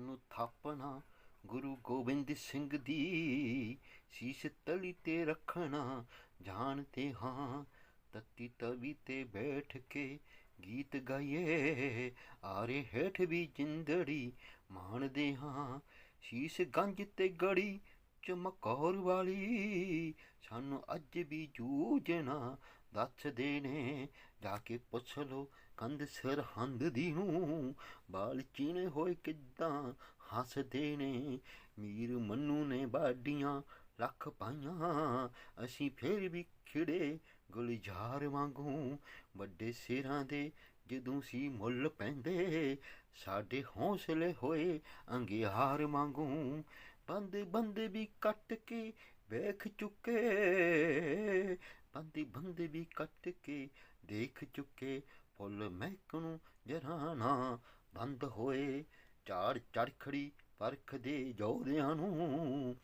ਸਾਨੂੰ ਥਾਪਣਾ, ਗੁਰੂ ਗੋਬਿੰਦ ਸਿੰਘ ਦੀ ਸੀਸ ਤਲੀ ਤੇ ਰੱਖਣਾ ਜਾਣਦੇ ਹਾਂ, ਤਤੀ ਤਵੀ ਤੇ ਬੈਠ ਕੇ ਗੀਤ ਗਾਈਏ, ਆਰੇ ਹੇਠ ਵੀ ਜਿੰਦੜੀ ਮਾਣਦੇ ਹਾਂ, ਸ਼ੀਸ਼ ਗੰਜ ਤੇ ਗੜੀ ਚਮਕੌਰ ਵਾਲੀ, ਸਾਨੂੰ ਅੱਜ ਵੀ ਜੂਝਣਾ ਦੱਸਦੇ ਨੇ ਜਾ ਕੇ ਪੁੱਛ ਲੋ ਕੰਧ ਸਰਹੰਦ ਦੀ ਨੂੰ ਬਾਲ ਚੀਣੇ ਹੋਏ ਕਿੱਦਾਂ ਹੱਸਦੇ ਨੇ ਮੀਰ ਮੰਨੂ ਨੇ ਬਾਡੀਆਂ ਲੱਖ ਪਾਈਆਂ। ਅਸੀਂ ਫੇਰ ਵੀ ਖਿੜੇ ਗੁਲਜ਼ਾਰ ਵਾਂਗੂ। ਵੱਡੇ ਸਿਰਾਂ ਦੇ ਜਦੋਂ ਸੀ ਮੁੱਲ ਪੈਂਦੇ, ਸਾਡੇ ਹੌਸਲੇ ਹੋਏ ਅੰਗਿਆਰ ਵਾਂਗੂ। ਬੰਦੇ ਬੰਦੇ ਵੀ ਕੱਟ ਕੇ ਵੇਖ ਚੁੱਕੇ, ਬੰਦੇ ਬੰਦੇ ਵੀ ਕੱਟ ਕੇ ਦੇਖ ਚੁੱਕੇ, ਫੁੱਲ ਮਹਿਕ ਨੂੰ ਜਰਾਨਾ ਬੰਦ ਹੋਏ, ਝਾੜ ਚੜਖੜੀ ਪਰਖ ਦੇ ਜੋਰਿਆਂ ਨੂੰ,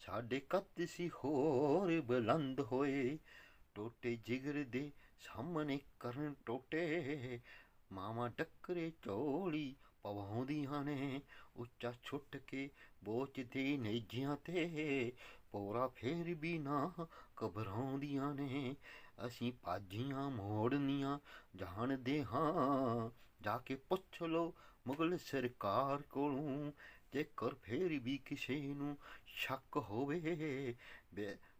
ਸਾਡੇ ਕੱਤ ਸੀ ਹੋਰ ਬੁਲੰਦ ਹੋਏ, ਟੋਟੇ ਜਿਗਰ ਦੇ ਸਾਹਮਣੇ ਕਰਨ ਟੋਟੇ, ਮਾਵਾਂ ਟੱਕਰੇ ਝੋਲੀ ਪਵਾਉਂਦੀਆਂ ਨੇ, ਉੱਚਾ ਛੁੱਟ ਕੇ ਬੋਚਦੇ ਨੇਜਿਆਂ ਤੇ ਪੋਰਾ ਫੇਰ ਵੀ ਨਾ ਘਬਰਾਉਂਦੀਆਂ ਨੇ। ਅਸੀਂ ਪਾਜੀਆਂ ਮੋੜਨੀਆਂ ਜਾਣਦੇ ਹਾਂ। ਜਾ ਕੇ ਪੁੱਛ ਲੋ ਮੁਗਲ ਸਰਕਾਰ ਕੋਲੋਂ, ਜੇਕਰ ਫੇਰ ਵੀ ਕਿਸੇ ਨੂੰ ਸ਼ੱਕ ਹੋਵੇ।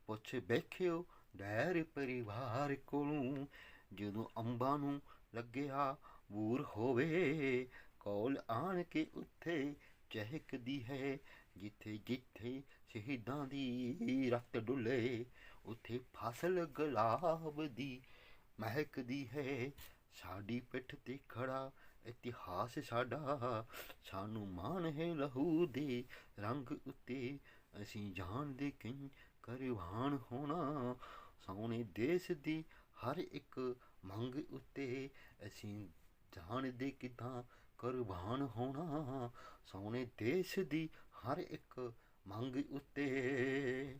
ਪੁੱਛ ਵੇਖਿਓ ਡੈਰ ਪਰਿਵਾਰ ਕੋਲੋਂ, ਜਦੋਂ ਅੰਬਾਂ ਨੂੰ ਲੱਗਿਆ ਬੂਰ ਹੋਵੇ। ਕੋਲ ਆਣ ਕੇ ਉੱਥੇ ਚਹਿਕਦੀ ਹੈ, ਜਿੱਥੇ ਜਿੱਥੇ ਸ਼ਹੀਦਾਂ ਦੀ ਰਕਤ ਡੁੱਲੇ, ਉੱਥੇ ਫਸਲ ਗੁਲਾਬ ਦੀ ਮਹਿਕਦੀ ਹੈ। ਸਾਡੀ ਪਿੱਠ ਤੇ ਖੜਾ ਇਤਿਹਾਸ ਸਾਡਾ, ਸਾਨੂੰ ਮਾਣ ਹੈ ਲਹੂ ਦੇ ਰੰਗ ਉੱਤੇ। ਅਸੀਂ ਜਾਣਦੇ ਕਿ ਕੁਰਬਾਨ ਹੋਣਾ? ਸੋਹਣੇ ਦੇਸ਼ ਦੀ ਹਰ ਇੱਕ ਮੰਗ ਉੱਤੇ ਅਸੀਂ ਜਾਣਦੇ ਕਿਦਾਂ ਕੁਰਬਾਨ ਹੋਣਾ? ਸੋਹਣੇ ਦੇਸ਼ ਦੀ ਹਰ ਇੱਕ ਮੰਗ ਉੱਤੇ।